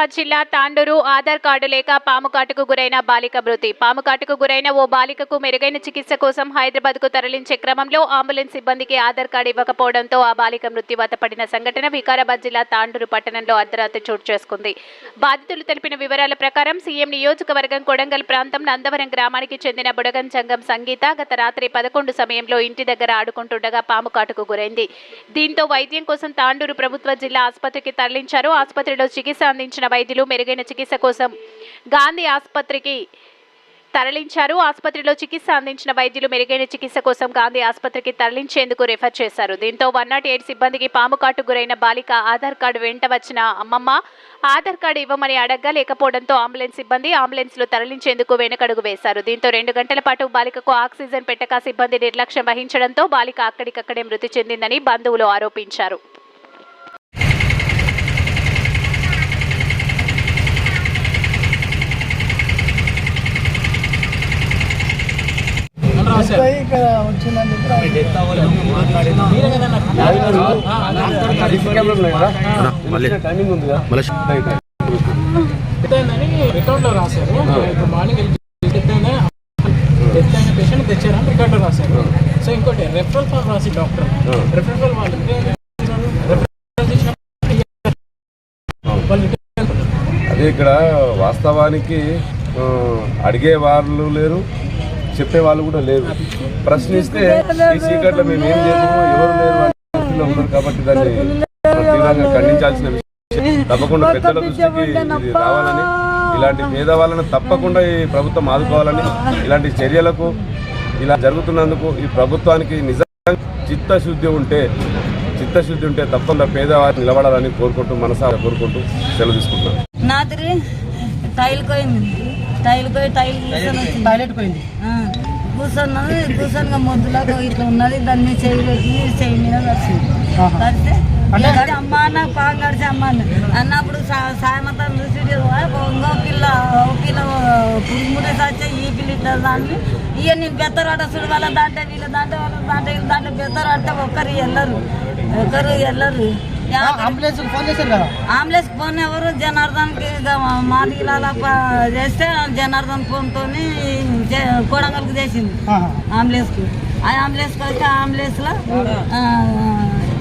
వికారాబాద్ జిల్లా తాండూరు ఆధార్ కార్డు లేక పాము కాటుకు గురైన బాలిక మృతి. పాము కాటుకు గురైన ఓ బాలికకు మెరుగైన చికిత్స కోసం హైదరాబాద్కు తరలించే క్రమంలో అంబులెన్స్ సిబ్బందికి ఆధార్ కార్డు ఇవ్వకపోవడంతో ఆ బాలిక మృత్యువాత పడిన సంఘటన వికారాబాద్ జిల్లా తాండూరు పట్టణంలో అర్ధరాత్రి చోటు చేసుకుంది. బాధితులు తెలిపిన వివరాల ప్రకారం సీఎం నియోజకవర్గం కొడంగల్ ప్రాంతం నందవరం గ్రామానికి చెందిన బుడగన్ సంఘం సంగీత గత రాత్రి పదకొండు సమయంలో ఇంటి దగ్గర ఆడుకుంటుండగా పాము కాటుకు గురైంది. దీంతో వైద్యం కోసం తాండూరు ప్రభుత్వ జిల్లా ఆసుపత్రికి తరలించారు. ఆసుపత్రిలో చికిత్స అందించిన వైద్యులు మెరుగైన చికిత్స కోసం గాంధీ ఆసుపత్రికి తరలించారు. ఆసుపత్రిలో చికిత్స అందించిన వైద్యులు మెరుగైన చికిత్స కోసం గాంధీ ఆసుపత్రికి తరలించేందుకు రెఫర్ చేశారు. దీంతో వన్ నాట్ ఎయిట్ సిబ్బందికి పాము కాటు గురైన బాలిక ఆధార్ కార్డు వెంట వచ్చిన అమ్మమ్మ ఆధార్ కార్డు ఇవ్వమని అడగ్గా లేకపోవడంతో అంబులెన్స్ సిబ్బంది అంబులెన్స్లో తరలించేందుకు వెనకడుగు వేశారు. దీంతో రెండు గంటల పాటు బాలికకు ఆక్సిజన్ పెట్టక సిబ్బంది నిర్లక్ష్యం వహించడంతో బాలిక అక్కడికక్కడే మృతి చెందిందని బంధువులు ఆరోపించారు. పోయి ఇక్కడ వచ్చిందని రాశారు. ఇప్పుడు మార్నింగ్ డెత్ అయిన డెత్ అయిన పేషెంట్ తెచ్చారని రికార్డ్లో రాశారు. సో ఇంకోటి రెఫరల్ ఫామ్ రాసి డాక్టర్. రెఫరల్ ఫామ్ వాళ్ళు referral చేసినప్పుడు వాళ్ళు అదే ఇక్కడ వాస్తవానికి అడిగే వాళ్ళు లేరు. చెప్పే వాళ్ళు కూడా లేరు. ప్రశ్నిస్తే ఈ సీక్రెట్లో మేము ఏం చేయము ఎవరు లేరు ఉన్నారు కాబట్టి దాన్ని తీవ్రంగా ఖండించాల్సిన విషయం. తప్పకుండా పెద్దల దృష్టికి ఇది రావాలని ఇలాంటి పేదవాళ్ళని తప్పకుండా ఈ ప్రభుత్వం ఆదుకోవాలని ఇలాంటి చర్యలకు ఇలా జరుగుతున్నందుకు ఈ ప్రభుత్వానికి నిజంగా చిత్తశుద్ధి ఉంటే చిత్తశుద్ధి ఉంటే తప్పకుండా పేదవారు నిలబడాలని కోరుకుంటూ మనసా కోరుకుంటూ సెలవు తీసుకుంటున్నాను. టైల్ పోయింది. టైల్ పోయి టైల్ కూర్చొని టాయిలెట్ పోయింది. కూర్చున్నది కూర్చొని మొద్దులాగా ఇట్లా ఉన్నది. దాన్ని చేయి పెట్టి చేయి మీద వచ్చింది అంటే అమ్మ అన్న పాము కడిచి అమ్మ అన్న. అన్నప్పుడు సాయంత్రం చూసి ఇంకో పిల్ల ఓ పిల్ల పురుగుముడే సచ్చే ఈ పిల్ల ఇట్లా దాన్ని. ఇక నేను బెత్తరాట చూడు వాళ్ళ దాంట్లో వీళ్ళ దాంట్లో వాళ్ళ దాంట్లో వీళ్ళ దాంట్లో బెత్తరాట ఒక్కరు వెళ్ళరు ఒకరు వెళ్ళరు అంబులెన్స్ ఫోన్ చేశారు కదా అంబులెన్స్ ఫోన్ ఎవరు జనార్దన్కి మాదిగిలాల చేస్తే జనార్దన్ ఫోన్తో కోడంగల్కి చేసింది అంబులెన్స్కి ఆ అంబులెన్స్కి వస్తే అంబులెన్స్లో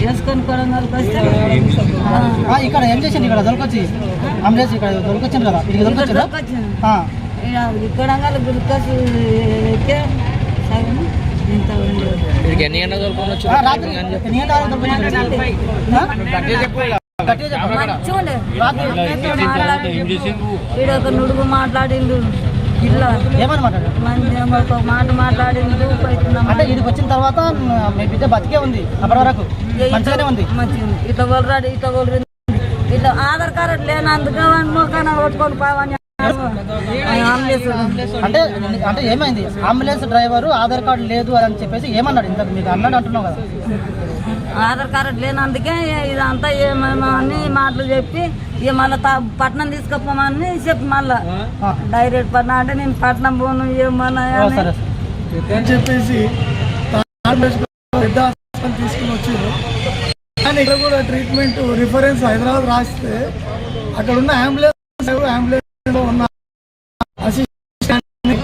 వేసుకొని కొడంగల్కి వస్తే ఇక్కడ ఏం చేసింది ఇక్కడ దొరకొచ్చి అంబులెన్స్ ఇక్కడ దొరకొచ్చింది కదా ఇక్కడ దొరకొచ్చిందా కొడంగల్ గురికొచ్చి ఉంది. ఎన్ని గంటల రాత్రి గంటల చెప్పు. ఈడ ఒక నుడుగు మాట్లాడిండు ఇట్లా ఒక మాట మాట్లాడిండు పోతున్నాం. అంటే ఇదికి వచ్చిన తర్వాత మీ బిడ్డ బతికే ఉంది అప్పటి వరకు. మంచిగానే ఉంది. మంచిగా ఉంది. ఇట్లా కొలరాడు ఇట్లా కొలరు ఇట్లా ఆధార్ కార్డు లేనందుకు మోకాన కొట్టుకొని పోవని అంటే అంటే ఏమైంది? అంబులెన్స్ డ్రైవర్ ఆధార్ కార్డు లేదు అని చెప్పేసి ఏమన్నాడు ఇంతకు? మీకు అన్నాడు అంటున్నావు కదా. ఆధార్ కార్డు లేనందుకే ఇదంతా ఏమేమో అని మాటలు చెప్పి ఇక మళ్ళీ పట్నం తీసుకుపోమని చెప్పి మళ్ళా. డైరెక్ట్ పట్నం అంటే నేను పట్నం పోను ఏమన్నా అని. చెప్పేసి పెద్ద తీసుకుని కానీ ఇక్కడ కూడా ట్రీట్మెంట్ రిఫరెన్స్ హైదరాబాద్ రాస్తే అక్కడ ఉన్న అంబులెన్స్ అంబులెన్స్ ఉన్న అసిస్టెంట్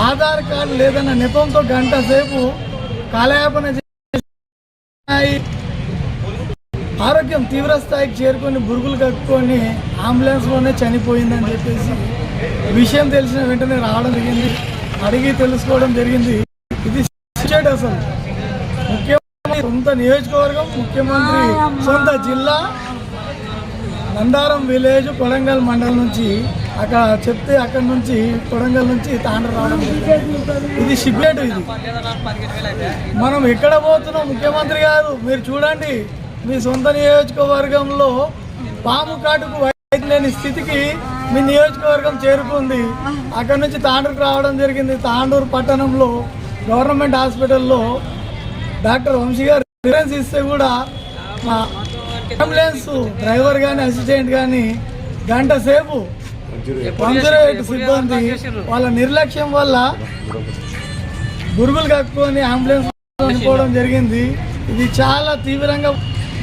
ఆధార్ కార్డు లేదన్న నెపంతో గంట సేపు కాలయాపన చేసి ఆరోగ్యం తీవ్ర స్థాయికి చేరుకొని బురుగులు కట్టుకొని అంబులెన్స్లోనే చనిపోయిందని చెప్పేసి విషయం తెలిసిన వెంటనే రావడం జరిగింది. అడిగి తెలుసుకోవడం జరిగింది. ఇది అసలు. ముఖ్యమంత్రి సొంత నియోజకవర్గం ముఖ్యమంత్రి సొంత జిల్లా నందారం విలేజ్ కొడంగల్ మండలం నుంచి అక్కడ చెప్తే అక్కడ నుంచి కొడంగల్ నుంచి తాండ్ర రావడం ఇది సిగ్నేట్ ఇది. మనం ఎక్కడ పోతున్నాం ముఖ్యమంత్రి గారు మీరు చూడండి మీ సొంత నియోజకవర్గంలో పాము కాటుకు వైద్యం లేని స్థితికి మీ నియోజకవర్గం చేరుకుంది. అక్కడ నుంచి తాండూరుకు రావడం జరిగింది. తాండూరు పట్టణంలో గవర్నమెంట్ హాస్పిటల్లో డాక్టర్ వంశీ గారు రిఫరెన్స్ ఇస్తే కూడా మా అంబులెన్స్ డ్రైవర్ కానీ అసిస్టెంట్ కానీ గంట సేపు పంచరేట్ సిబ్బంది వాళ్ళ నిర్లక్ష్యం వల్ల గురుగులు కక్కుని అంబులెన్స్ చనిపోవడం జరిగింది. ఇది చాలా తీవ్రంగా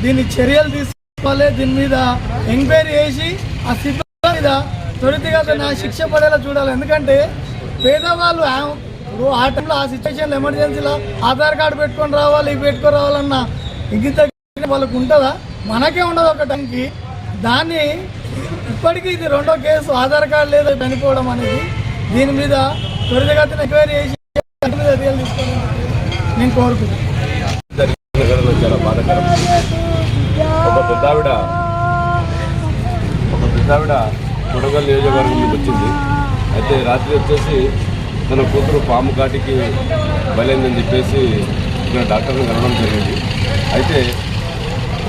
దీన్ని చర్యలు తీసుకోవాలి. దీని మీద ఎంక్వైరీ చేసి ఆ సిబ్బంది మీద త్వరితగతిన శిక్ష పడేలా చూడాలి. ఎందుకంటే పేదవాళ్ళు ఆ- టైంలో ఆ సిచ్యువేషన్లో ఎమర్జెన్సీలో ఆధార్ కార్డు పెట్టుకొని రావాలి ఇవి పెట్టుకొని రావాలన్న ఇంగిత వాళ్ళకు ఉంటుందా? మనకే ఉండదు ఒక టైంకి. దాన్ని ఇప్పటికీ ఇది రెండో కేసు. ఆధార్ కార్డు లేదు చనిపోవడం అనేది. దీని మీద త్వరితగతిన ఎంక్వైరీ చేసి చర్యలు తీసుకోవాలని నేను కోరుకుంటున్నాను. చాలా బాధాకరం ఒక పెద్దావిడ ఒక పెద్దావిడ కొడగల్ నియోజకవర్గం నుంచి వచ్చింది. అయితే రాత్రి వచ్చేసి తన కూతురు పాము కాటికి బలైందని చెప్పేసి ఇక్కడ డాక్టర్ని కలవడం జరిగింది. అయితే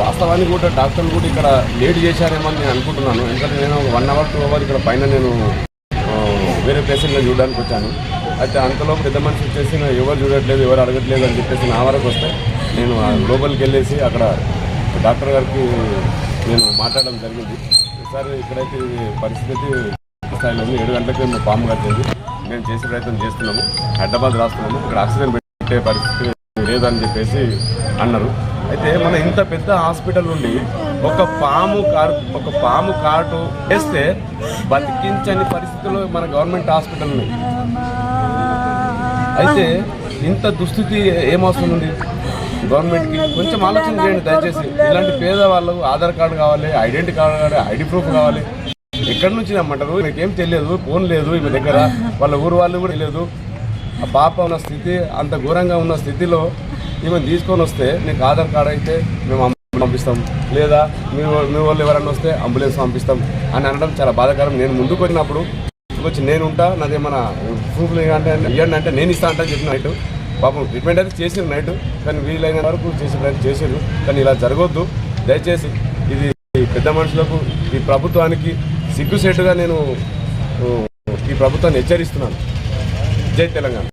వాస్తవానికి కూడా డాక్టర్లు కూడా ఇక్కడ లేట్ చేశారేమో అని నేను అనుకుంటున్నాను. ఎందుకంటే నేను వన్ అవర్ టూ అవర్ ఇక్కడ పైన నేను వేరే పేషెంట్లను చూడడానికి వచ్చాను. అయితే అంతలో పెద్ద మనిషి వచ్చేసి ఎవరు చూడట్లేదు ఎవరు అడగట్లేదు అని చెప్పేసి నా వరకు వస్తే నేను లోపలికి వెళ్ళేసి అక్కడ డాక్టర్ గారికి నేను మాట్లాడడం జరిగింది. సార్ ఇక్కడైతే పరిస్థితి స్థాయిలో ఉంది ఏడు గంటలకి మేము పాము కట్టేది. మేము చేసే ప్రయత్నం చేస్తున్నాము. హైదరాబాద్ రాస్తున్నాము. ఇక్కడ ఆక్సిజన్ పెట్టే పరిస్థితి లేదని చెప్పేసి అన్నారు. అయితే మన ఇంత పెద్ద హాస్పిటల్ నుండి ఒక పాము కార్ ఒక పాము కాటు వేస్తే బతికించని పరిస్థితుల్లో మన గవర్నమెంట్ హాస్పిటల్ ఉన్నాయి అయితే ఇంత దుస్థితి ఏమవసరం గవర్నమెంట్కి కొంచెం ఆలోచన చేయండి దయచేసి. ఇలాంటి పేదవాళ్ళు ఆధార్ కార్డు కావాలి ఐడెంటిటీ కార్డు కావాలి ఐడి ప్రూఫ్ కావాలి. ఎక్కడి నుంచి రమ్మంటారు? మీకేం తెలియదు ఫోన్ లేదు ఈమె దగ్గర. వాళ్ళ ఊరు వాళ్ళు కూడా తెలియదు. ఆ పాప ఉన్న స్థితి అంత ఘోరంగా ఉన్న స్థితిలో ఈమెను తీసుకొని వస్తే నీకు ఆధార్ కార్డు అయితే మేము పంపిస్తాం. లేదా మీ మీ వాళ్ళు ఎవరైనా వస్తే అంబులెన్స్ పంపిస్తాం అని అనడం చాలా బాధాకరం. నేను ముందుకు వచ్చినప్పుడు వచ్చి నేను ఉంటా నాదేమన్నా ప్రూఫ్లు అంటే ఇవ్వండి అంటే నేను ఇస్తా అంటే చెప్పిన నైట్. పాపం ట్రీట్మెంట్ అయితే చేసారు నైట్ కానీ వీలైన వరకు చేసే ప్రయత్నం చేసారు కానీ ఇలా జరగొద్దు. దయచేసి ఇది పెద్ద మనుషులకు ఈ ప్రభుత్వానికి సిగ్గుసేటుగా నేను ఈ ప్రభుత్వాన్ని హెచ్చరిస్తున్నాను. జై తెలంగాణ